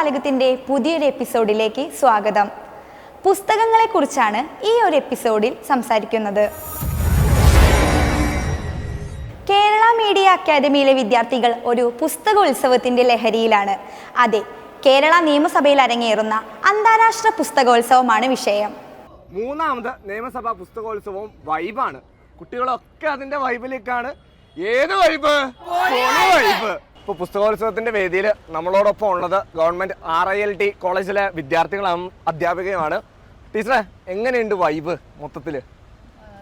നിയമജാലകത്തിന്റെ പുതിയൊരു എപ്പിസോഡിലേക്ക് സ്വാഗതം. പുസ്തകങ്ങളെക്കുറിച്ചാണ് ഈ ഒരു എപ്പിസോഡിൽ സംസാരിക്കുന്നത്. കേരള മീഡിയ അക്കാദമിയിലെ വിദ്യാർത്ഥികൾ ഒരു പുസ്തക ഉത്സവത്തിന്റെ ലഹരിയിലാണ്. അതെ കേരള നിയമസഭയിൽ അരങ്ങേറുന്ന അന്താരാഷ്ട്ര പുസ്തകോത്സവമാണ് വിഷയം. മൂന്നാമത് നിയമസഭാ പുസ്തകോത്സവവും വൈബാണ്. കുട്ടികളൊക്കെ അതിന്റെ വൈബിലേക്കാണ്. ഏത് വൈബ്? വൈബ്. ഇപ്പൊ പുസ്തകോത്സവത്തിന്റെ വേദിയിൽ നമ്മളോടൊപ്പം ഉള്ളത് government R I L T കോളേജിലെ വിദ്യാർത്ഥികളും അധ്യാപികയുമാണ്. ടീച്ചറെ എങ്ങനെയുണ്ട് വൈബ് മൊത്തത്തിൽ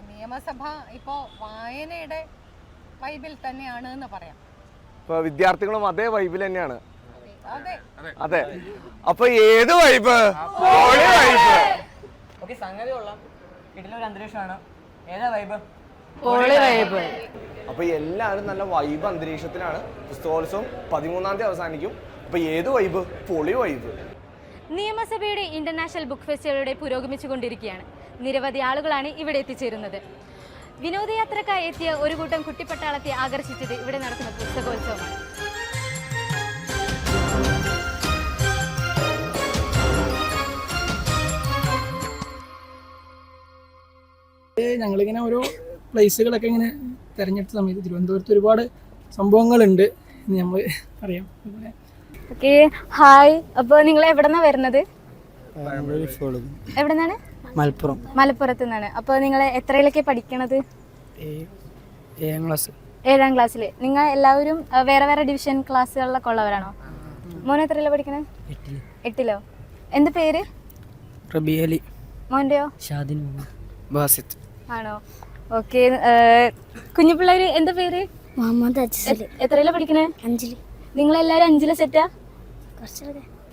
നിയമസഭ ഇപ്പോൾ വായനയുടെ വൈബിൽ തന്നെയാണ് എന്ന് പറയാം. ഇപ്പോൾ വിദ്യാർത്ഥികളും അതേ വൈബിൽ തന്നെയാണ്. അതെ. അതെ. അപ്പൊ ഏത് വൈബ് വൈബ് ഓക്കെ സംഗതി കൊള്ളാം. ഇതിലൊരു അന്തരീക്ഷമാണ്. ഏതാ വൈബ് അപ്പൊ എല്ലാവരും നല്ല വൈബ് അന്തരീക്ഷത്തിലാണ്. പുസ്തകോത്സവം പതിമൂന്നാം തീയതി അവസാനിക്കും. അപ്പൊ ഏത് വൈബ് പൊളി വൈബ് നിയമസഭയുടെ ഇന്റർനാഷണൽ ബുക്ക് ഫെസ്റ്റിവലിലൂടെ പുരോഗമിച്ചുകൊണ്ടിരിക്കുകയാണ്. നിരവധി ആളുകളാണ് ഇവിടെ എത്തിച്ചേരുന്നത്. വിനോദയാത്രക്കായി എത്തിയ ഒരു കൂട്ടം കുട്ടിപ്പട്ടാളത്തെ ആകർഷിച്ചത് ഇവിടെ നടക്കുന്ന പുസ്തകോത്സവമാണ്. ഞങ്ങളിങ്ങനെ ഓരോ പ്ലേസുകളൊക്കെ ഇങ്ങനെ തിരഞ്ഞെടുത്ത സമയത്ത് തിരുവനന്തപുരത്ത് ഒരുപാട് സംഭവങ്ങളുണ്ട് എന്ന് നമ്മൾ അറിയാം. ഓക്കെ ഹായ് അപ്പോൾ നിങ്ങൾ എവിടെന്നാ വരുന്നത്? എവിടെന്നാണ്? മലപ്പുറം. മലപ്പുറത്ത് നിന്നാണ് അപ്പോൾ നിങ്ങൾ എത്രയിലൊക്കെ പഠിക്കണത് ഏഴാം ക്ലാസ് ഏഴാം ക്ലാസ്സിൽ നിങ്ങൾ എല്ലാവരും വേറെ വേറെ ഡിവിഷൻ ക്ലാസ്സുകളിലൊക്കെ ഉള്ളവരാണോ? മോൻ എത്രയിലാണ് പഠിക്കണത് എട്ടിലോ. എന്ത് പേര്? റബി അലി. മോന്റെയോ ഷാദിൻ ബാസിത്ത്. ആണോ? ഓക്കെ കുഞ്ഞു പിള്ളേര് എന്താ പേര്? മുഹമ്മദ് അജ്സൽ എത്രയിലാ പഠിക്കണേ? അഞ്ചിൽ. നിങ്ങൾ എല്ലാവരും അഞ്ചിലെ സെറ്റാ?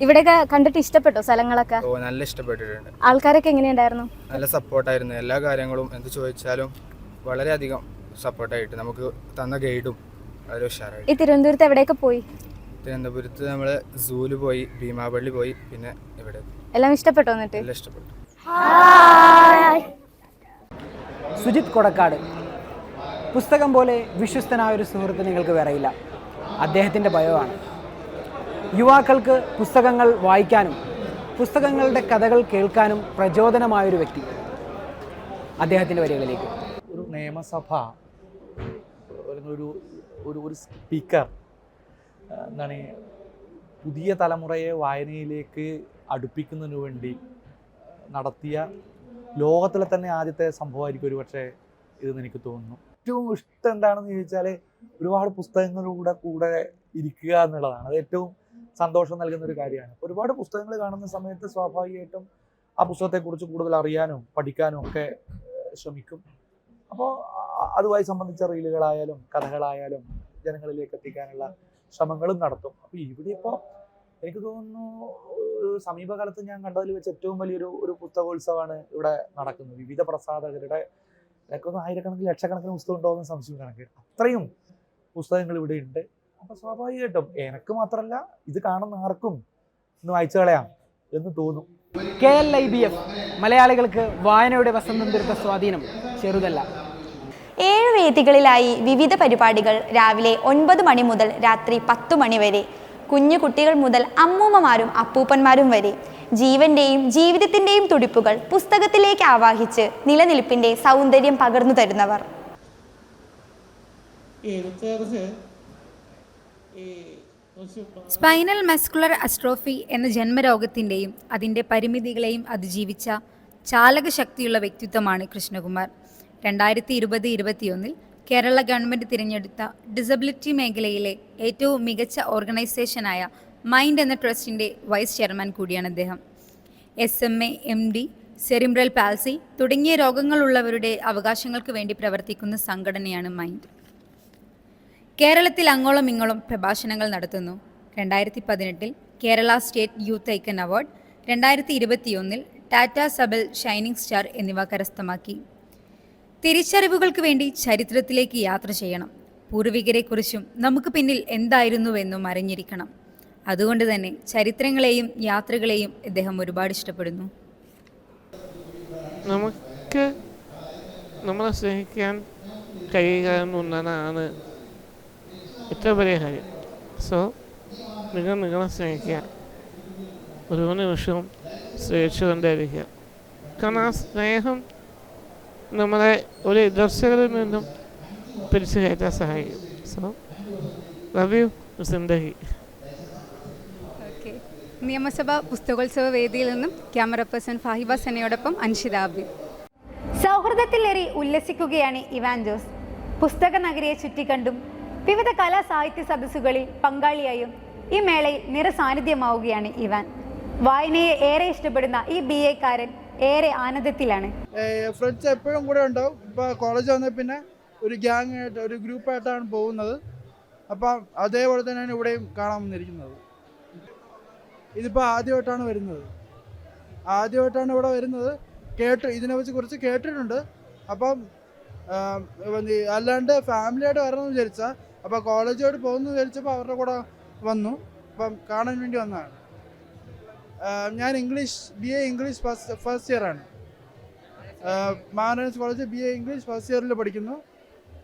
ഇവിടെയൊക്കെ കണ്ടിട്ട് ഇഷ്ടപ്പെട്ടോ സ്ഥലങ്ങളൊക്കെ? ഓ നല്ല ഇഷ്ടപ്പെട്ടിട്ടുണ്ട്. ആൾക്കാരൊക്കെ എങ്ങനെയുണ്ടായിരുന്നു? നല്ല സപ്പോർട്ടായിരുന്നു. എല്ലാ കാര്യങ്ങളും എന്ത് ചോദിച്ചാലും വളരെയധികം സപ്പോർട്ടായിട്ട് നമുക്ക് തന്ന ഗൈഡും വളരെ ഉഷാറായി ഈ തിരുവനന്തപുരത്ത് എവിടെയൊക്കെ പോയി? തിരുവനന്തപുരത്ത് നമ്മൾ സൂൽ പോയി ഭീമാപള്ളി പോയി പിന്നെ ഇവിടെ. എല്ലാം ഇഷ്ടപ്പെട്ടോ എന്നിട്ട്? എല്ലാം ഇഷ്ടപ്പെട്ടു. സുജിത് കൊടക്കാട്. പുസ്തകം പോലെ വിശ്വസ്തനായ ഒരു സുഹൃത്ത് നിങ്ങൾക്ക് വേറെയില്ല. അദ്ദേഹത്തിന്റെ ഭയമാണ് യുവാക്കൾക്ക് പുസ്തകങ്ങൾ വായിക്കാനും പുസ്തകങ്ങളുടെ കഥകൾ കേൾക്കാനും പ്രചോദനമായൊരു വ്യക്തി അദ്ദേഹത്തിന്റെ വരികളിലേക്ക്. ഒരു നിയമസഭ ഒരു ഒരു ഒരു സ്പീക്കർ എന്താണ് പുതിയ തലമുറയെ വായനയിലേക്ക് അടുപ്പിക്കുന്നതിന് വേണ്ടി നടത്തിയ ലോകത്തിലെ തന്നെ ആദ്യത്തെ സംഭവമായിരിക്കും ഒരു പക്ഷേ ഇതെന്ന് എനിക്ക് തോന്നുന്നു. ഏറ്റവും ഇഷ്ടം എന്താണെന്ന് ചോദിച്ചാൽ ഒരുപാട് പുസ്തകങ്ങളുടെ കൂടെ ഇരിക്കുക എന്നുള്ളതാണ്. അത് ഏറ്റവും സന്തോഷം നൽകുന്ന ഒരു കാര്യമാണ്. ഒരുപാട് പുസ്തകങ്ങൾ കാണുന്ന സമയത്ത് സ്വാഭാവികമായിട്ടും ആ പുസ്തകത്തെക്കുറിച്ച് കൂടുതൽ അറിയാനും പഠിക്കാനും ഒക്കെ ശ്രമിക്കും. അപ്പോൾ അതുമായി സംബന്ധിച്ച റീലുകളായാലും കഥകളായാലും ജനങ്ങളിലേക്ക് എത്തിക്കാനുള്ള ശ്രമങ്ങളും നടത്തും. അപ്പോൾ ഇവിടെ ഇപ്പോൾ എനിക്ക് തോന്നുന്നു ഒരു സമീപകാലത്ത് ഞാൻ കണ്ടതിൽ വെച്ച് ഏറ്റവും വലിയൊരു ഒരു പുസ്തകോത്സവമാണ് ഇവിടെ നടക്കുന്നത്. വിവിധ പ്രസാധകരുടെ എനിക്കൊന്ന് ആയിരക്കണക്കിന് ലക്ഷക്കണക്കിന് പുസ്തകം ഉണ്ടോ എന്ന് സംശയം കണക്ക്. അത്രയും പുസ്തകങ്ങൾ ഇവിടെ ഉണ്ട്. അപ്പോൾ സ്വാഭാവികമായിട്ടും എനക്ക് മാത്രമല്ല ഇത് കാണുന്ന ആർക്കും ഇന്ന് വായിച്ചു കളയാം എന്ന് തോന്നും. K L I B F മലയാളികൾക്ക് വായനയുടെ വസന്തം തീർത്ത സ്വാധീനം ചെറുതല്ല. ഏഴ് വേദികളിലായി വിവിധ പരിപാടികൾ രാവിലെ ഒൻപത് മണി മുതൽ രാത്രി പത്തു മണി വരെ കുഞ്ഞു കുട്ടികൾ മുതൽ അമ്മൂമ്മമാരും അപ്പൂപ്പന്മാരും വരെ ജീവന്റെയും ജീവിതത്തിന്റെയും തുടിപ്പുകൾ പുസ്തകത്തിലേക്ക് ആവാഹിച്ച് നിലനിൽപ്പിന്റെ സൗന്ദര്യം പകർന്നു തരുന്നവർ. സ്പൈനൽ മസ്കുലർ അസ്ട്രോഫി എന്ന ജന്മരോഗത്തിന്റെയും അതിന്റെ പരിമിതികളെയും അതിജീവിച്ച ചാലകശക്തിയുള്ള വ്യക്തിത്വമാണ് കൃഷ്ണകുമാർ. രണ്ടായിരത്തി ഇരുപത് ഇരുപത്തിയൊന്നിൽ കേരള ഗവൺമെന്റ് തിരഞ്ഞെടുത്ത ഡിസബിലിറ്റി മേഖലയിലെ ഏറ്റവും മികച്ച ഓർഗനൈസേഷനായ മൈൻഡ് എന്ന ട്രസ്റ്റിന്റെ വൈസ് ചെയർമാൻ കൂടിയാണ് അദ്ദേഹം. S M A M D cerebral palsy തുടങ്ങിയ രോഗങ്ങളുള്ളവരുടെ അവകാശങ്ങൾക്ക് വേണ്ടി പ്രവർത്തിക്കുന്ന സംഘടനയാണ് മൈൻഡ്. കേരളത്തിൽ അങ്ങോളം ഇങ്ങോളം പ്രഭാഷണങ്ങൾ നടത്തുന്നു. രണ്ടായിരത്തി പതിനെട്ടിൽ Kerala state youth icon award രണ്ടായിരത്തി ഇരുപത്തിയൊന്നിൽ ടാറ്റ സബൽ ഷൈനിങ് സ്റ്റാർ എന്നിവ കരസ്ഥമാക്കി. തിരിച്ചറിവുകൾക്ക് വേണ്ടി ചരിത്രത്തിലേക്ക് യാത്ര ചെയ്യണം. പൂർവികരെക്കുറിച്ചും നമുക്ക് പിന്നിൽ എന്തായിരുന്നുവെന്നും അറിഞ്ഞിരിക്കണം. അതുകൊണ്ട് തന്നെ ചരിത്രങ്ങളെയും യാത്രകളെയും ഇദ്ദേഹം ഒരുപാട് ഇഷ്ടപ്പെടുന്നു. നമുക്ക് നമ്മളെ സ്നേഹിക്കാൻ കഴിയുക എന്നുള്ളതാണ് ഏറ്റവും വലിയ കാര്യം. സോ നിങ്ങൾ നിങ്ങളെ സ്നേഹിക്കുക. ഒരു നിമിഷവും സ്നേഹിച്ചുകൊണ്ടേയിരിക്കുക. കാരണം ആ സ്നേഹം നമ്മളെ ഒരു ദർശകരിൽ നിന്നും പിരിച്ചു കയറ്റാൻ സഹായിക്കും. സോ ലവ് യു സിന്ദഹി ഓക്കെ നിയമസഭാ പുസ്തകോത്സവ വേദിയിൽ നിന്നും ക്യാമറ പേഴ്സൺ ഫാഹിബ സെനയോടൊപ്പം അൻഷിത അബി. സൗഹൃദത്തിലേറി ഉല്ലസിക്കുകയാണ് ഇവാൻ ജോസ്. പുസ്തക നഗരിയെ ചുറ്റിക്കണ്ടും വിവിധ കലാ സാഹിത്യ സദസ്സുകളിൽ പങ്കാളിയായും ഈ മേളയിൽ നിറസാന്നിധ്യമാവുകയാണ് ഇവാൻ. വായനയെ ഏറെ ഇഷ്ടപ്പെടുന്ന ഈ ബി എക്കാരൻ ഏറെ ആനന്ദത്തിലാണ്. ഫ്രണ്ട്സ് എപ്പോഴും കൂടെ ഉണ്ടാവും. ഇപ്പോൾ കോളേജ് വന്ന പിന്നെ ഒരു ഗ്യാങ് ആയിട്ട് ഒരു ഗ്രൂപ്പായിട്ടാണ് പോകുന്നത്. അപ്പം അതേപോലെ തന്നെയാണ് ഇവിടെയും കാണാൻ വന്നിരിക്കുന്നത്. ഇതിപ്പോൾ ആദ്യമായിട്ടാണ് വരുന്നത്. ആദ്യമായിട്ടാണ് ഇവിടെ വരുന്നത്. കേട്ട് ഇതിനെ വെച്ച് കുറച്ച് കേട്ടിട്ടുണ്ട്. അപ്പം അല്ലാണ്ട് ഫാമിലിയായിട്ട് വരണമെന്ന് വിചാരിച്ചാൽ അപ്പോൾ കോളേജോട് പോകുന്നു വിചാരിച്ചപ്പോൾ അവരുടെ കൂടെ വന്നു. അപ്പം കാണാൻ വേണ്ടി വന്നതാണ്. ഞാൻ English B A English first first ഇയറാണ് manage college B A English first ഇയറിൽ പഠിക്കുന്നു.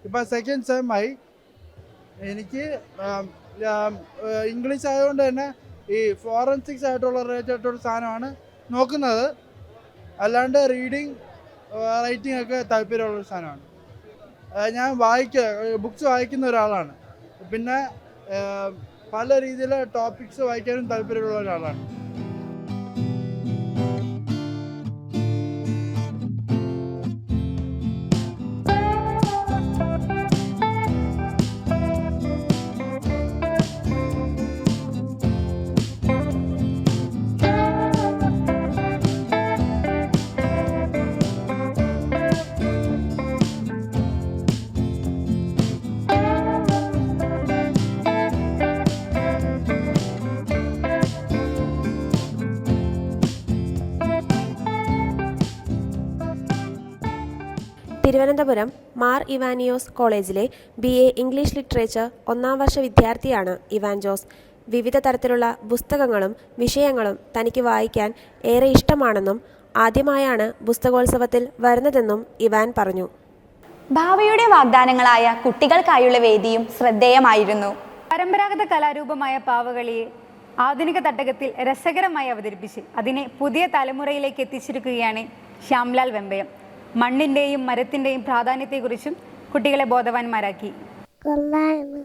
ഇപ്പോൾ സെക്കൻഡ് സെം ആയി. എനിക്ക് ഇംഗ്ലീഷ് ആയതുകൊണ്ട് തന്നെ ഈ ഫോറൻസിക്സ് ആയിട്ടുള്ള റിലേറ്റഡ് സാധനമാണ് നോക്കുന്നത്. അല്ലാണ്ട് റീഡിങ് റൈറ്റിംഗ് ഒക്കെ താല്പര്യമുള്ളൊരു സാധനമാണ്. ഞാൻ വായിക്ക ബുക്സ് വായിക്കുന്ന ഒരാളാണ്. പിന്നെ പല രീതിയിലെ ടോപ്പിക്സ് വായിക്കാനും താല്പര്യമുള്ള ഒരാളാണ്. തിരുവനന്തപുരം മാർ ഇവാനിയോസ് കോളേജിലെ ബി എ ഇംഗ്ലീഷ് ലിറ്ററേച്ചർ ഒന്നാം വർഷ വിദ്യാർത്ഥിയാണ് ഇവാൻ ജോസ്. വിവിധ തരത്തിലുള്ള പുസ്തകങ്ങളും വിഷയങ്ങളും തനിക്ക് വായിക്കാൻ ഏറെ ഇഷ്ടമാണെന്നും ആദ്യമായാണ് പുസ്തകോത്സവത്തിൽ വരുന്നതെന്നും ഇവാൻ പറഞ്ഞു. ഭാവിയുടെ വാഗ്ദാനങ്ങളായ കുട്ടികൾക്കായുള്ള വേദിയും ശ്രദ്ധേയമായിരുന്നു. പരമ്പരാഗത കലാരൂപമായ പാവകളിയെ ആധുനിക തട്ടകത്തിൽ രസകരമായി അവതരിപ്പിച്ച് അതിനെ പുതിയ തലമുറയിലേക്ക് എത്തിച്ചിരിക്കുകയാണ് ശ്യാംലാൽ വെമ്പയം. മണ്ണിന്റെയും മരത്തിന്റെയും പ്രാധാന്യത്തെക്കുറിച്ചും കുട്ടികളെ ബോധവാന്മാരാക്കി. കൊള്ളായിരുന്നു.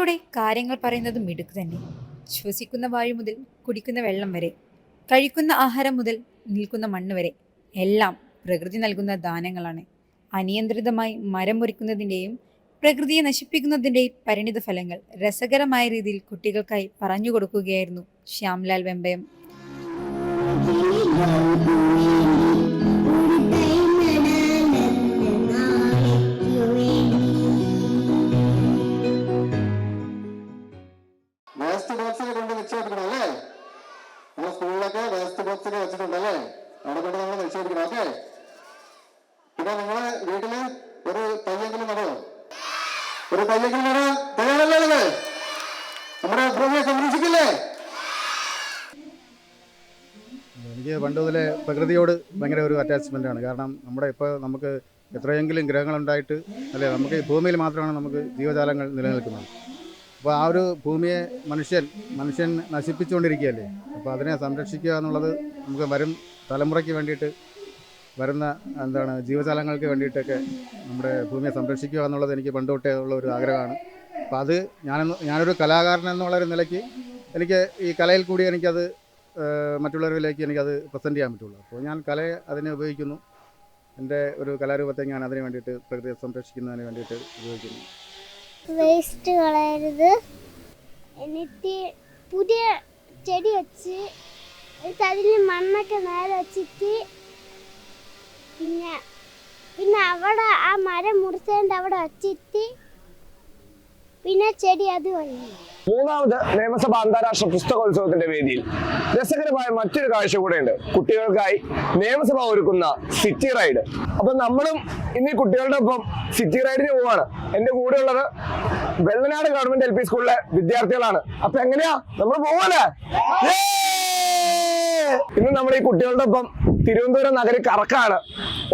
കളിയിലൂടെ കാര്യങ്ങൾ പറയുന്നത് മിടുക്ക് തന്നെ. ശ്വസിക്കുന്ന വായു മുതൽ കുടിക്കുന്ന വെള്ളം വരെ കഴിക്കുന്ന ആഹാരം മുതൽ നിൽക്കുന്ന മണ്ണ് വരെ എല്ലാം പ്രകൃതി നൽകുന്ന ദാനങ്ങളാണ്. അനിയന്ത്രിതമായി മരം മുറിക്കുന്നതിന്റെയും പ്രകൃതിയെ നശിപ്പിക്കുന്നതിന്റെയും പരിണിത ഫലങ്ങൾ രസകരമായ രീതിയിൽ കുട്ടികൾക്കായി പറഞ്ഞു കൊടുക്കുകയായിരുന്നു ശ്യാംലാൽ വെമ്പയം. പ്രകൃതിയോട് ഭയങ്കര ഒരു അറ്റാച്ച്മെന്റ് ആണ്. കാരണം നമ്മുടെ ഇപ്പോൾ നമുക്ക് എത്രയെങ്കിലും ഗ്രഹങ്ങളുണ്ടായിട്ട് അല്ലെ നമുക്ക് ഈ ഭൂമിയിൽ മാത്രമാണ് നമുക്ക് ജീവജാലങ്ങൾ നിലനിൽക്കുന്നത്. അപ്പോൾ ആ ഒരു ഭൂമിയെ മനുഷ്യൻ മനുഷ്യൻ നശിപ്പിച്ചുകൊണ്ടിരിക്കുകയല്ലേ അപ്പോൾ അതിനെ സംരക്ഷിക്കുക എന്നുള്ളത് നമുക്ക് വരും തലമുറയ്ക്ക് വേണ്ടിയിട്ട് വരുന്ന എന്താണ് ജീവജാലങ്ങൾക്ക് വേണ്ടിയിട്ടൊക്കെ നമ്മുടെ ഭൂമിയെ സംരക്ഷിക്കുക എന്നുള്ളത് എനിക്ക് പണ്ട് തൊട്ടേ ഉള്ള ഒരു ആഗ്രഹമാണ്. അപ്പോൾ അത് ഞാൻ ഞാനൊരു കലാകാരൻ എന്നുള്ളൊരു നിലയ്ക്ക് എനിക്ക് ഈ കലയിൽ കൂടി എനിക്കത് മറ്റുള്ളവരിലേക്ക് എനിക്കത് പ്രസന്റ് ചെയ്യാൻ പറ്റുള്ളൂ. അപ്പോൾ ഞാൻ കലയെ അതിനെ ഉപയോഗിക്കുന്നു. എന്റെ ഒരു കലാരൂപത്തെ ഞാൻ അതിന് വേണ്ടിയിട്ട് പ്രകൃതിയെ സംരക്ഷിക്കുന്നതിന് വേണ്ടിയിട്ട് ഉപയോഗിക്കുന്നു. വേസ്റ്റ് കളയരുത്. എന്നിട്ട് പുതിയ ചെടി വെച്ച് അതിൽ മണ്ണൊക്കെ നേരെ വെച്ചിട്ട് പിന്നെ പിന്നെ അവിടെ ആ മരം മുറിച്ചതിന്റെ അവിടെ വച്ചിട്ട് പിന്നെ ചെടി അത് മൂന്നാമത് നിയമസഭ അന്താരാഷ്ട്ര പുസ്തകോത്സവത്തിന്റെ വേദിയിൽ രസകരമായ മറ്റൊരു കാഴ്ച കൂടെയുണ്ട്. കുട്ടികൾക്കായി നിയമസഭ ഒരുക്കുന്ന സിറ്റി റൈഡ്. അപ്പൊ നമ്മളും ഇന്ന് കുട്ടികളുടെ ഒപ്പം സിറ്റി റൈഡിന് പോവാണ്. എന്റെ കൂടെ ഉള്ളത് വെള്ളനാട് ഗവൺമെന്റ് എൽ പി സ്കൂളിലെ വിദ്യാർത്ഥികളാണ്. അപ്പൊ എങ്ങനെയാ? നമ്മൾ പോവല്ലേ? ഇന്ന് നമ്മൾ ഈ കുട്ടികളുടെ ഒപ്പം തിരുവനന്തപുരം നഗരി കറക്കാണ്.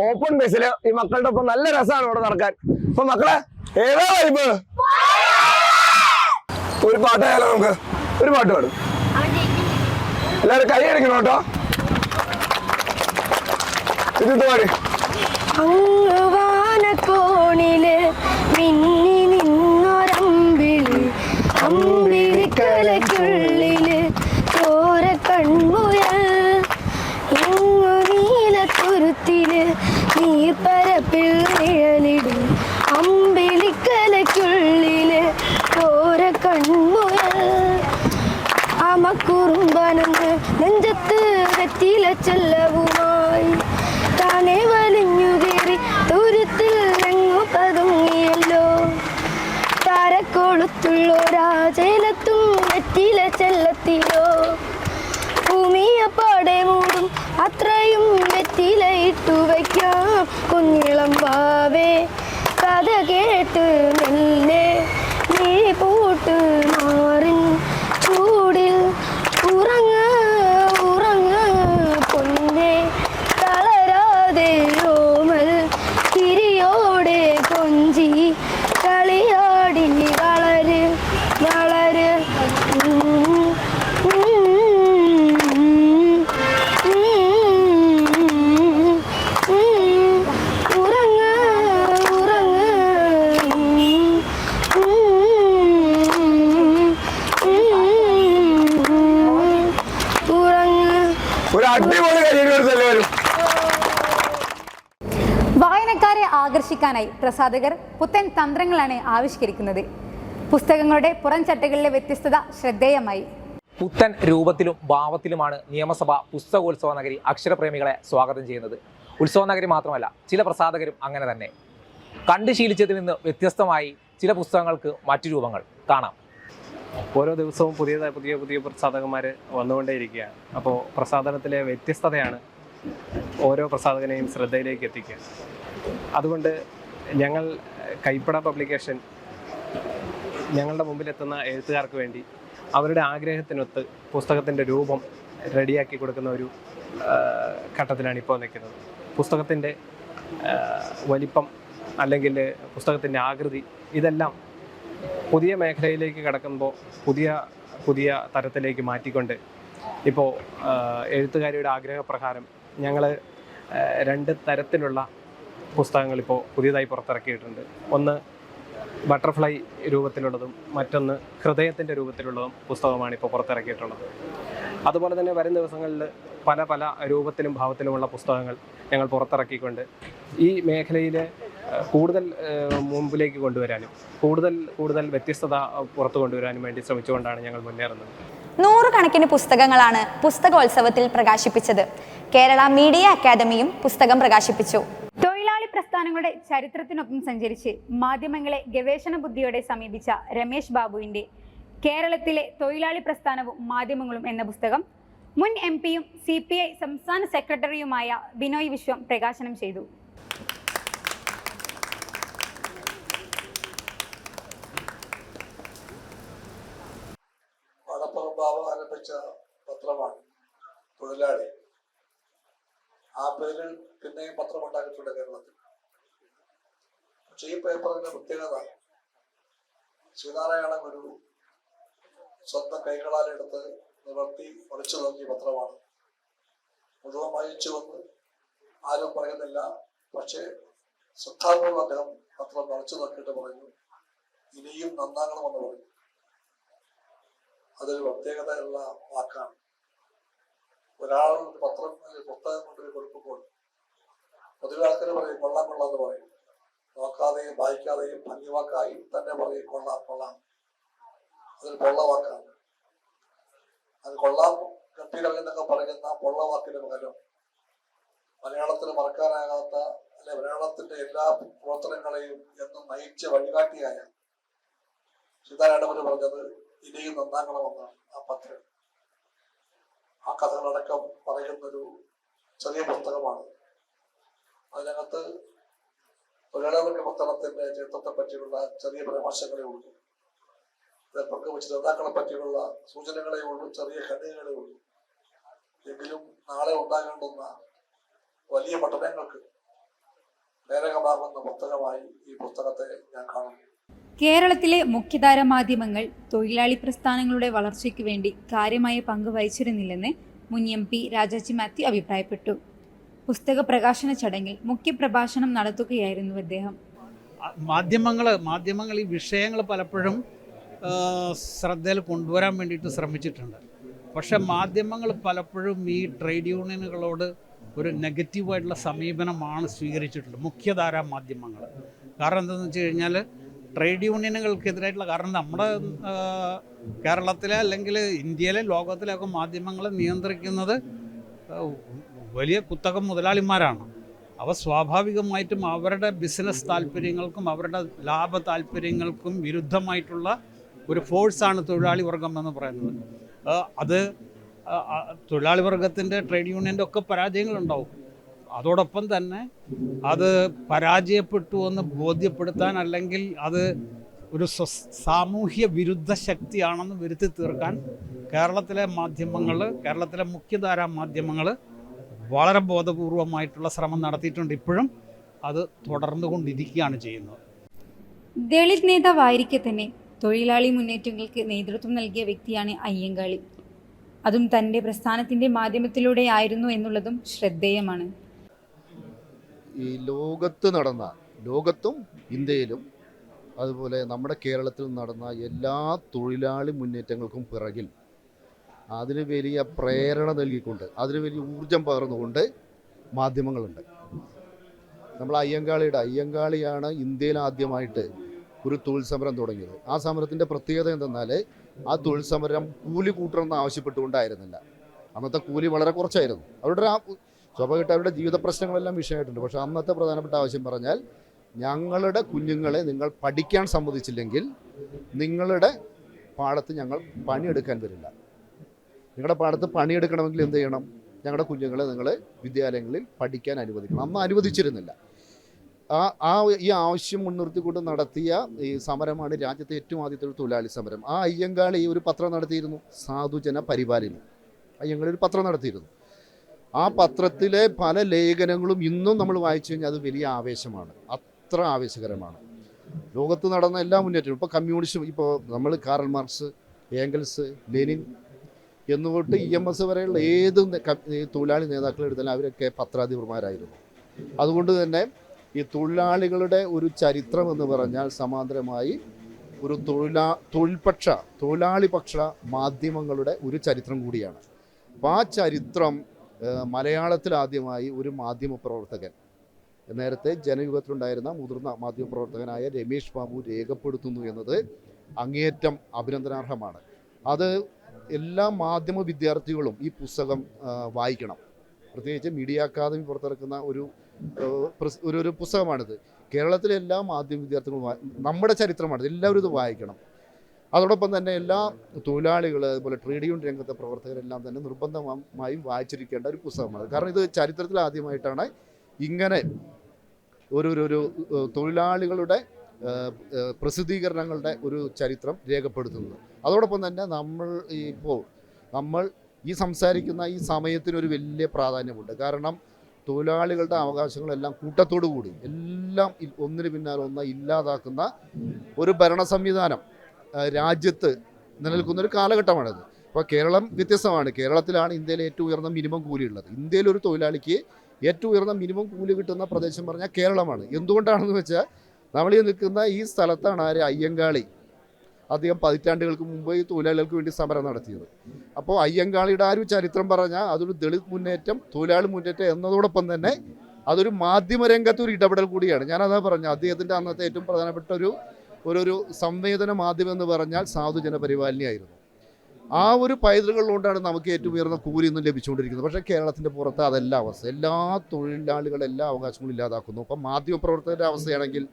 ഓപ്പൺ ബസ്സിൽ ഈ മക്കളുടെ ഒപ്പം നല്ല രസമാണ് ഇവിടെ നടക്കാൻ. അപ്പൊ മക്കളെ ഏതാ വൈബ് ഒരു പാട്ടായാലോ നമുക്ക്. ഒരു പാട്ട് പാടും. എല്ലാവരും കൈ അടിക്കണം കേട്ടോ. ഇത് ഇത് കഥ കേട്ടു മെല്ലെ ആകർഷിക്കാനായി പ്രസാധകർ പുത്തൻ തന്ത്രങ്ങളാണ് ആവിഷ്കരിക്കുന്നത്. പുസ്തകങ്ങളുടെ പുറംചട്ടകളിലെ വ്യത്യസ്തത ശ്രദ്ധേയമായി. പുത്തൻ രൂപത്തിലും ഭാവത്തിലുമാണ് നിയമസഭ പുസ്തകോത്സവ നഗരി അക്ഷരപ്രേമികളെ സ്വാഗതം ചെയ്യുന്നത്. ഉത്സവ നഗരി മാത്രമല്ല ചില പ്രസാധകരും അങ്ങനെ തന്നെ. കണ്ടു ശീലിച്ചതിൽ നിന്ന് വ്യത്യസ്തമായി ചില പുസ്തകങ്ങൾക്ക് മറ്റു രൂപങ്ങൾ കാണാം. ഓരോ ദിവസവും പുതിയതായി പുതിയ പുതിയ പ്രസാധകന്മാർ വന്നുകൊണ്ടേയിരിക്കുകയാണ്. അപ്പോൾ പ്രസാധനത്തിലെ വ്യത്യസ്തതയാണ് ഓരോ പ്രസാധകനെയും ശ്രദ്ധയിലേക്ക് എത്തിക്കുക. അതുകൊണ്ട് ഞങ്ങൾ കൈപ്പട പബ്ലിക്കേഷൻ ഞങ്ങളുടെ മുമ്പിലെത്തുന്ന എഴുത്തുകാർക്ക് വേണ്ടി അവരുടെ ആഗ്രഹത്തിനൊത്ത് പുസ്തകത്തിന്റെ രൂപം റെഡിയാക്കി കൊടുക്കുന്ന ഒരു ഘട്ടത്തിലാണ് ഇപ്പോൾ നിൽക്കുന്നത്. പുസ്തകത്തിന്റെ വലിപ്പം അല്ലെങ്കിൽ പുസ്തകത്തിന്റെ ആകൃതി ഇതെല്ലാം പുതിയ മേഖലയിലേക്ക് കടക്കുമ്പോൾ പുതിയ പുതിയ തരത്തിലേക്ക് മാറ്റിക്കൊണ്ട് ഇപ്പോൾ എഴുത്തുകാരിയുടെ ആഗ്രഹപ്രകാരം ഞങ്ങൾ രണ്ട് തരത്തിലുള്ള പുസ്തകങ്ങൾ ഇപ്പോൾ പുതിയതായി പുറത്തിറക്കിയിട്ടുണ്ട്. ഒന്ന് ബട്ടർഫ്ലൈ രൂപത്തിലുള്ളതും മറ്റൊന്ന് ഹൃദയത്തിന്റെ രൂപത്തിലുള്ളതും പുസ്തകമാണ് ഇപ്പോൾ പുറത്തിറക്കിയിട്ടുള്ളത്. അതുപോലെ തന്നെ വരും ദിവസങ്ങളിൽ പല പല രൂപത്തിലും ഭാവത്തിലുമുള്ള പുസ്തകങ്ങൾ ഞങ്ങൾ പുറത്തിറക്കിക്കൊണ്ട് ഈ മേഖലയിൽ കൂടുതൽ മുമ്പിലേക്ക് കൊണ്ടുവരാനും കൂടുതൽ കൂടുതൽ വ്യത്യസ്തത പുറത്തു കൊണ്ടുവരാനും വേണ്ടി ശ്രമിച്ചുകൊണ്ടാണ് ഞങ്ങൾ മുന്നേറുന്നത്. നൂറുകണക്കിന് പുസ്തകങ്ങളാണ് പുസ്തകോത്സവത്തിൽ പ്രകാശിപ്പിച്ചത്. കേരള മീഡിയ അക്കാദമിയും പുസ്തകം പ്രകാശിപ്പിച്ചു. പ്രസ്ഥാനങ്ങളുടെ ചരിത്രത്തിനൊപ്പം സഞ്ചരിച്ച് മാധ്യമങ്ങളെ ഗവേഷണ ബുദ്ധിയോടെ സമീപിച്ച രമേശ് ബാബുവിന്റെ കേരളത്തിലെ തൊഴിലാളി പ്രസ്ഥാനവും മാധ്യമങ്ങളും എന്ന പുസ്തകം മുൻ എം പിയും സി പി ഐ സംസ്ഥാന സെക്രട്ടറിയുമായ ബിനോയ് വിശ്വം പ്രകാശനം ചെയ്തു. പത്രമാണ് തൊഴിലാളി. ആ പേരിൽ പിന്നെയും പത്രമുണ്ടാക്കിയിട്ടുണ്ട് കേരളത്തിൽ. പക്ഷേ ഈ പേപ്പറിന്റെ പ്രത്യേകത ശ്രീനാരായണ ഒരു സ്വന്തം കൈകളാൽ എടുത്ത് നിവർത്തി പഠിച്ചു നോക്കിയ പത്രമാണ്. മുഴുവൻ വായിച്ചു വന്ന് ആരും പറയുന്നില്ല. പക്ഷേ ശ്രദ്ധാപൂർവം അദ്ദേഹം പത്രം മറിച്ചു നോക്കിയിട്ട് പറഞ്ഞു ഇനിയും നന്നാകണമെന്ന് പറഞ്ഞു. അതൊരു പ്രത്യേകതയുള്ള വാക്കാണ്. ഒരാൾ ഒരു പത്രം പുസ്തകം കൊണ്ടുപോയി കൊടുക്കുമ്പോൾ പൊതുവെ ആൾക്കാർ പറയും കൊള്ളാം കൊള്ളാം എന്ന് പറയും. നോക്കാതെയും വായിക്കാതെയും ഭംഗിവാക്കായും തന്നെ പറയും. കൊള്ളാം കൊള്ളാം. അതൊരു പൊള്ളവാക്കാണ് അത് കൊള്ളാം ഗംഭീരം എന്നൊക്കെ പറയുന്ന പൊള്ളവാക്കിന് പകരം മലയാളത്തിൽ മറക്കാനാകാത്ത അല്ലെ മലയാളത്തിന്റെ എല്ലാ പ്രവർത്തനങ്ങളെയും എന്നും നയിച്ച വഴികാട്ടിയായ സീതാരാമന് പറഞ്ഞത് ഇനിയും നന്നാക്കണമെന്നാണ് ആ പത്രം. ആ കഥകളടക്കം പറയുന്നൊരു ചെറിയ പുസ്തകമാണ്. അതിനകത്ത് തൊഴിലാളികളുടെ പുസ്തകത്തിന്റെ ചരിത്രത്തെ പറ്റിയുള്ള ചെറിയ പരാമർശങ്ങളേ ഉള്ളൂ. പങ്കുവച്ച നേതാക്കളെ പറ്റിയുള്ള സൂചനകളേ ഉള്ളൂ ചെറിയ ഖണ്ഡികകളേ ഉള്ളൂ. എങ്കിലും നാളെ ഉണ്ടാകേണ്ടുന്ന വലിയ പഠനങ്ങൾക്ക് പ്രേരകമാകുന്ന പുസ്തകമായി ഈ പുസ്തകത്തെ ഞാൻ കാണുന്നു. കേരളത്തിലെ മുഖ്യധാര മാധ്യമങ്ങൾ തൊഴിലാളി പ്രസ്ഥാനങ്ങളുടെ വളർച്ചയ്ക്ക് വേണ്ടി കാര്യമായ പങ്ക് വഹിച്ചിരുന്നില്ലെന്ന് മുൻ എം പി രാജാജി മാത്യു അഭിപ്രായപ്പെട്ടു. പുസ്തക പ്രകാശന ചടങ്ങിൽ മുഖ്യപ്രഭാഷണം നടത്തുകയായിരുന്നു അദ്ദേഹം മാധ്യമങ്ങൾ മാധ്യമങ്ങൾ ഈ വിഷയങ്ങൾ പലപ്പോഴും ശ്രദ്ധയിൽ കൊണ്ടുവരാൻ വേണ്ടിയിട്ട് ശ്രമിച്ചിട്ടുണ്ട്. പക്ഷേ മാധ്യമങ്ങൾ പലപ്പോഴും ഈ ട്രേഡ് യൂണിയനുകളോട് ഒരു നെഗറ്റീവായിട്ടുള്ള സമീപനമാണ് സ്വീകരിച്ചിട്ടുള്ളത് മുഖ്യധാരാ മാധ്യമങ്ങൾ. കാരണം എന്താണെന്ന് വെച്ച് കഴിഞ്ഞാൽ ട്രേഡ് യൂണിയനുകൾക്കെതിരായിട്ടുള്ള കാരണം നമ്മുടെ കേരളത്തിലെ അല്ലെങ്കിൽ ഇന്ത്യയിലെ ലോകത്തിലെയൊക്കെ മാധ്യമങ്ങളെ നിയന്ത്രിക്കുന്നത് വലിയ കുത്തകം മുതലാളിമാരാണ്. അവ സ്വാഭാവികമായിട്ടും അവരുടെ ബിസിനസ് താല്പര്യങ്ങൾക്കും അവരുടെ ലാഭ താല്പര്യങ്ങൾക്കും വിരുദ്ധമായിട്ടുള്ള ഒരു ഫോഴ്സാണ് തൊഴിലാളി വർഗം എന്ന് പറയുന്നത്. അത് തൊഴിലാളി വർഗത്തിന്റെ ട്രേഡ് യൂണിയന്റെ ഒക്കെ പരാജയങ്ങളുണ്ടാവും. അതോടൊപ്പം തന്നെ അത് പരാജയപ്പെട്ടു എന്ന് ബോധ്യപ്പെടുത്താൻ അല്ലെങ്കിൽ അത് ഒരു സാമൂഹ്യ വിരുദ്ധ ശക്തിയാണെന്ന് വരുത്തി തീർക്കാൻ കേരളത്തിലെ മാധ്യമങ്ങൾ കേരളത്തിലെ മുഖ്യധാരാ മാധ്യമങ്ങൾ വളരെ ബോധപൂർവമായിട്ടുള്ള ശ്രമം നടത്തിയിട്ടുണ്ട്. ഇപ്പോഴും അത് തുടർന്നു കൊണ്ടിരിക്കുകയാണ് ചെയ്യുന്നത്. ദളിത് നേതാവായിരിക്കെ തന്നെ തൊഴിലാളി മുന്നേറ്റങ്ങൾക്ക് നേതൃത്വം നൽകിയ വ്യക്തിയാണ് അയ്യങ്കാളി. അതും തന്റെ പ്രസ്ഥാനത്തിന്റെ മാധ്യമത്തിലൂടെ ആയിരുന്നു എന്നുള്ളതും ശ്രദ്ധേയമാണ്. ഈ ലോകത്ത് നടന്ന ലോകത്തും ഇന്ത്യയിലും അതുപോലെ നമ്മുടെ കേരളത്തിൽ നടന്ന എല്ലാ തൊഴിലാളി മുന്നേറ്റങ്ങൾക്കും പിറകിൽ അതിന് വലിയ പ്രേരണ നൽകിക്കൊണ്ട് അതിന് വലിയ ഊർജം പകർന്നുകൊണ്ട് മാധ്യമങ്ങളുണ്ട്. നമ്മൾ അയ്യങ്കാളിയുടെ അയ്യങ്കാളിയാണ് ഇന്ത്യയിൽ ആദ്യമായിട്ട് ഒരു തൊഴിൽ സമരം തുടങ്ങിയത്. ആ സമരത്തിന്റെ പ്രത്യേകത എന്തെന്നാൽ ആ തൊഴിൽ സമരം കൂലി കൂട്ടണമെന്ന് ആവശ്യപ്പെട്ടുകൊണ്ടായിരുന്നില്ല. അന്നത്തെ കൂലി വളരെ കുറച്ചായിരുന്നു. അവരുടെ ആ സ്വാഭാവികമായിട്ട് അവരുടെ ജീവിത പ്രശ്നങ്ങളെല്ലാം വിഷയമായിട്ടുണ്ട്. പക്ഷേ അന്നത്തെ പ്രധാനപ്പെട്ട ആവശ്യം പറഞ്ഞാൽ ഞങ്ങളുടെ കുഞ്ഞുങ്ങളെ നിങ്ങൾ പഠിക്കാൻ സമ്മതിച്ചില്ലെങ്കിൽ നിങ്ങളുടെ പാടത്ത് ഞങ്ങൾ പണിയെടുക്കാൻ വരില്ല. നിങ്ങളുടെ പാടത്ത് പണിയെടുക്കണമെങ്കിൽ എന്ത് ചെയ്യണം? ഞങ്ങളുടെ കുഞ്ഞുങ്ങളെ നിങ്ങൾ വിദ്യാലയങ്ങളിൽ പഠിക്കാൻ അനുവദിക്കണം. അന്ന് അനുവദിച്ചിരുന്നില്ല. ആ ആ ഈ ആവശ്യം മുൻനിർത്തിക്കൊണ്ട് നടത്തിയ ഈ സമരമാണ് രാജ്യത്തെ ഏറ്റവും ആദ്യത്തെ തൊഴിലാളി സമരം. ആ അയ്യങ്കാളി ഒരു പത്രം നടത്തിയിരുന്നു. സാധുജന പരിപാലനം. അയ്യങ്കാളി ഒരു പത്രം നടത്തിയിരുന്നു. ആ പത്രത്തിലെ പല ലേഖനങ്ങളും ഇന്നും നമ്മൾ വായിച്ചു കഴിഞ്ഞാൽ അത് വലിയ ആവേശമാണ്. അത്ര ആവേശകരമാണ്. ലോകത്ത് നടന്ന എല്ലാ മുന്നേറ്റവും ഇപ്പോൾ കമ്മ്യൂണിസ്റ്റ് ഇപ്പോൾ നമ്മൾ കാറൽ മാർക്സ് ഏംഗൽസ് ലെനിൻ എന്നുതൊട്ട് ഇ എം എസ് വരെയുള്ള ഏത് തൊഴിലാളി നേതാക്കളെ എടുത്താലും അവരൊക്കെ പത്രാധിപർമാരായിരുന്നു അതുകൊണ്ട് തന്നെ ഈ തൊഴിലാളികളുടെ ഒരു ചരിത്രം എന്ന് പറഞ്ഞാൽ സമാന്തരമായി ഒരു തൊഴിലാ തൊഴിൽപക്ഷ തൊഴിലാളിപക്ഷ മാധ്യമങ്ങളുടെ ഒരു ചരിത്രം കൂടിയാണ്. അപ്പോൾ ആ ചരിത്രം മലയാളത്തിൽ ആദ്യമായി ഒരു മാധ്യമ പ്രവർത്തകൻ നേരത്തെ ജനയുഗത്തിലുണ്ടായിരുന്ന മുതിർന്ന മാധ്യമപ്രവർത്തകനായ രമേഷ് ബാബു രേഖപ്പെടുത്തുന്നു എന്നത് അങ്ങേയറ്റം അഭിനന്ദനാർഹമാണ്. അത് എല്ലാ മാധ്യമ വിദ്യാർത്ഥികളും ഈ പുസ്തകം വായിക്കണം. പ്രത്യേകിച്ച് മീഡിയ അക്കാദമി പുറത്തിറക്കുന്ന ഒരു ഒരു ഒരു പുസ്തകമാണിത്. കേരളത്തിലെ എല്ലാ മാധ്യമ വിദ്യാർത്ഥികളും നമ്മുടെ ചരിത്രമാണ്. എല്ലാവരും ഇത് വായിക്കണം. അതോടൊപ്പം തന്നെ എല്ലാ തൊഴിലാളികൾ അതുപോലെ ട്രേഡ് യൂണിയൻ രംഗത്തെ പ്രവർത്തകരെല്ലാം തന്നെ നിർബന്ധമായും വായിച്ചിരിക്കേണ്ട ഒരു പുസ്തകമാണ്. കാരണം ഇത് ചരിത്രത്തിൽ ആദ്യമായിട്ടാണ് ഇങ്ങനെ ഒരു ഒരു തൊഴിലാളികളുടെ പ്രസിദ്ധീകരണങ്ങളുടെ ഒരു ചരിത്രം രേഖപ്പെടുത്തുന്നത് അതോടൊപ്പം തന്നെ നമ്മൾ ഇപ്പോൾ നമ്മൾ ഈ സംസാരിക്കുന്ന ഈ സമയത്തിനൊരു വലിയ പ്രാധാന്യമുണ്ട്. കാരണം തൊഴിലാളികളുടെ അവകാശങ്ങളെല്ലാം കൂട്ടത്തോടു കൂടി എല്ലാം ഒന്നിനു പിന്നാലെ ഒന്ന് ഇല്ലാതാക്കുന്ന ഒരു ഭരണ സംവിധാനം രാജ്യത്ത് നിലനിൽക്കുന്ന ഒരു കാലഘട്ടമാണിത്. അപ്പോൾ കേരളം വ്യത്യസ്തമാണ്. കേരളത്തിലാണ് ഇന്ത്യയിലെ ഏറ്റവും ഉയർന്ന മിനിമം കൂലി ഉള്ളത് ഇന്ത്യയിൽ ഒരു തൊഴിലാളിക്ക് ഏറ്റവും ഉയർന്ന മിനിമം കൂലി കിട്ടുന്ന പ്രദേശം പറഞ്ഞാൽ കേരളമാണ്. എന്തുകൊണ്ടാണെന്ന് വെച്ചാൽ നമ്മൾ ഈ നിൽക്കുന്ന ഈ സ്ഥലത്താണ് ആര് അയ്യങ്കാളി. അദ്ദേഹം പതിറ്റാണ്ടുകൾക്ക് മുമ്പ് ഈ തൊഴിലാളികൾക്ക് വേണ്ടി സമരം നടത്തിയത്. അപ്പോൾ അയ്യങ്കാളിയുടെ ആ ഒരു ചരിത്രം പറഞ്ഞാൽ അതൊരു ദളിത് മുന്നേറ്റം തൊഴിലാളി മുന്നേറ്റം എന്നതോടൊപ്പം തന്നെ അതൊരു മാധ്യമരംഗത്ത് ഒരു ഇടപെടൽ കൂടിയാണ്. ഞാനതാ പറഞ്ഞു അദ്ദേഹത്തിന്റെ അന്നത്തെ ഏറ്റവും പ്രധാനപ്പെട്ട ഒരു ഒരു ഒരു സംവേദന മാധ്യമം എന്ന് പറഞ്ഞാൽ സാധുജന പരിപാലനയായിരുന്നു ആ ഒരു പൈതൃകളിലുകൊണ്ടാണ് നമുക്ക് ഏറ്റവും ഉയർന്ന കൂലി ഇന്നും ലഭിച്ചുകൊണ്ടിരിക്കുന്നത്. പക്ഷേ കേരളത്തിന്റെ പുറത്ത് അതല്ല അവസ്ഥ എല്ലാ തൊഴിലാളികളും എല്ലാ അവകാശങ്ങളും ഇല്ലാതാക്കുന്നു. അപ്പം മാധ്യമപ്രവർത്തകരുടെ അവസ്ഥയാണെങ്കിൽ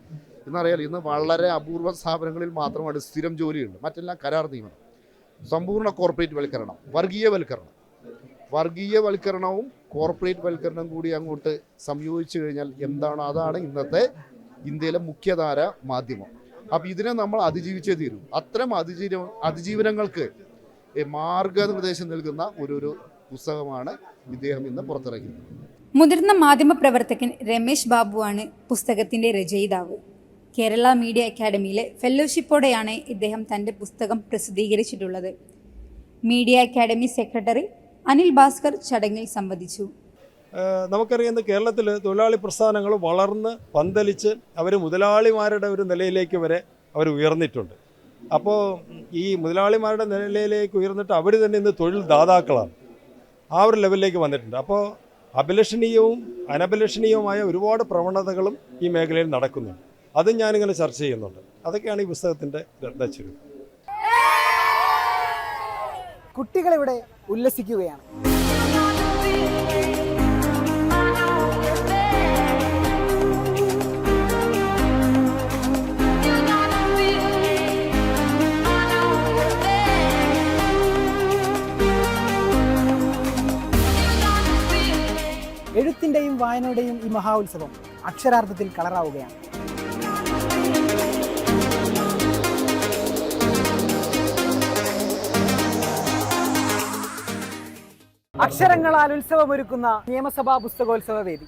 ഇന്നറിയാലോ ഇന്ന് വളരെ അപൂർവ സ്ഥാപനങ്ങളിൽ മാത്രമാണ് സ്ഥിരം ജോലിയുണ്ട്. മറ്റെല്ലാം കരാർ നിയമനം. സമ്പൂർണ കോർപ്പറേറ്റ് വൽക്കരണം വർഗീയവൽക്കരണം. വർഗീയവൽക്കരണവും കോർപ്പറേറ്റ് വൽക്കരണം കൂടി അങ്ങോട്ട് സംയോജിച്ചു കഴിഞ്ഞാൽ എന്താണ്? അതാണ് ഇന്നത്തെ ഇന്ത്യയിലെ മുഖ്യധാര മാധ്യമം. അപ്പം ഇതിനെ നമ്മൾ അതിജീവിച്ചേ തീരും. അത്തരം അതിജീവ അതിജീവനങ്ങൾക്ക് മാർഗനിർദ്ദേശം നൽകുന്ന ഒരു ഒരു പുസ്തകമാണ് ഇദ്ദേഹം ഇന്ന് പുറത്തിറക്കിയത് മുതിർന്ന മാധ്യമപ്രവർത്തകൻ രമേശ് ബാബുവാണ് പുസ്തകത്തിന്റെ രചയിതാവ്. കേരള മീഡിയ അക്കാദമിയിലെ ഫെല്ലോഷിപ്പോടെയാണ് ഇദ്ദേഹം തന്റെ പുസ്തകം പ്രസിദ്ധീകരിച്ചിട്ടുള്ളത്. Media academy secretary Anil Bhaskar ചടങ്ങിൽ സംവദിച്ചു. നമുക്കറിയാം കേരളത്തിൽ തൊഴിലാളി പ്രസ്ഥാനങ്ങൾ വളർന്ന് പന്തലിച്ച് അവർ മുതലാളിമാരുടെ ഒരു നിലയിലേക്ക് വരെ അവർ ഉയർന്നിട്ടുണ്ട്. അപ്പോൾ ഈ മുതലാളിമാരുടെ നിലയിലേക്ക് ഉയർന്നിട്ട് അവർ തന്നെ ഇന്ന് തൊഴിൽ ദാതാക്കളാണ്. ആ ഒരു ലെവലിലേക്ക് വന്നിട്ടുണ്ട്. അപ്പോൾ അഭിലഷണീയവും അനഭിലഷണീയവുമായ ഒരുപാട് പ്രവണതകളും ഈ മേഖലയിൽ നടക്കുന്നുണ്ട്. അതും ഞാനിങ്ങനെ ചർച്ച ചെയ്യുന്നുണ്ട്. അതൊക്കെയാണ് ഈ പുസ്തകത്തിന്റെ രചുരുക്കം കുട്ടികളിവിടെ ഉല്ലസിക്കുകയാണ്. എഴുത്തിന്റെയും വായനയുടെയും ഈ മഹാ ഉത്സവം അക്ഷരാർത്ഥത്തിൽ കളറാവുകയാണ്. അക്ഷരങ്ങളാൽ ഉത്സവമൊരുക്കുന്ന നിയമസഭാ പുസ്തകോത്സവ വേദി.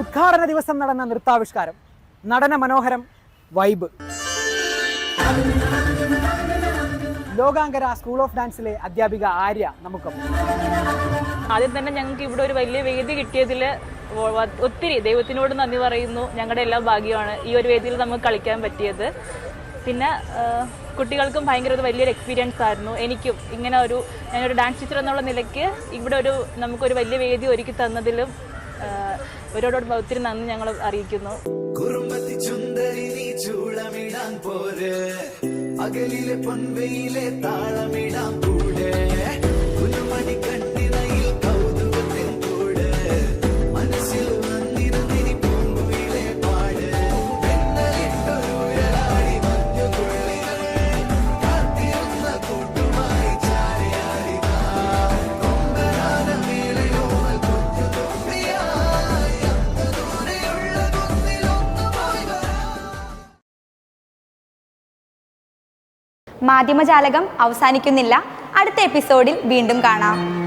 ഉദ്ഘാടന ദിവസം നടന്ന നൃത്താവിഷ്കാരം നടന മനോഹരം വൈബ്. ലോകാങ്കര സ്കൂൾ ഓഫ് ഡാൻസിലെ അധ്യാപിക ആര്യ നമുക്കൊപ്പം ആദ്യം തന്നെ ഞങ്ങൾക്ക് ഇവിടെ ഒരു വലിയ വേദി കിട്ടിയതിൽ ഒത്തിരി ദൈവത്തിനോട് നന്ദി പറയുന്നു. ഞങ്ങളുടെ എല്ലാ ഭാഗ്യമാണ് ഈ ഒരു വേദിയിൽ നമുക്ക് കളിക്കാൻ പറ്റിയത്. പിന്നെ കുട്ടികൾക്കും ഭയങ്കര ഒരു വലിയൊരു എക്സ്പീരിയൻസ് ആയിരുന്നു. എനിക്കും ഇങ്ങനെ ഒരു ഞാനൊരു ഡാൻസ് ടീച്ചർ എന്നുള്ള നിലയ്ക്ക് ഇവിടെ ഒരു നമുക്കൊരു വലിയ വേദി ഒരുക്കി തന്നതിലും ആ, ഇവരോട് ഒത്തിരി നന്ദി ഞങ്ങൾ അറിയിക്കുന്നു. അകലിലെ പൊൻവയിലെ താളമിടാൻ കൂടെ. മാധ്യമജാലകം അവസാനിക്കുന്നില്ല. അടുത്ത എപ്പിസോഡിൽ വീണ്ടും കാണാം.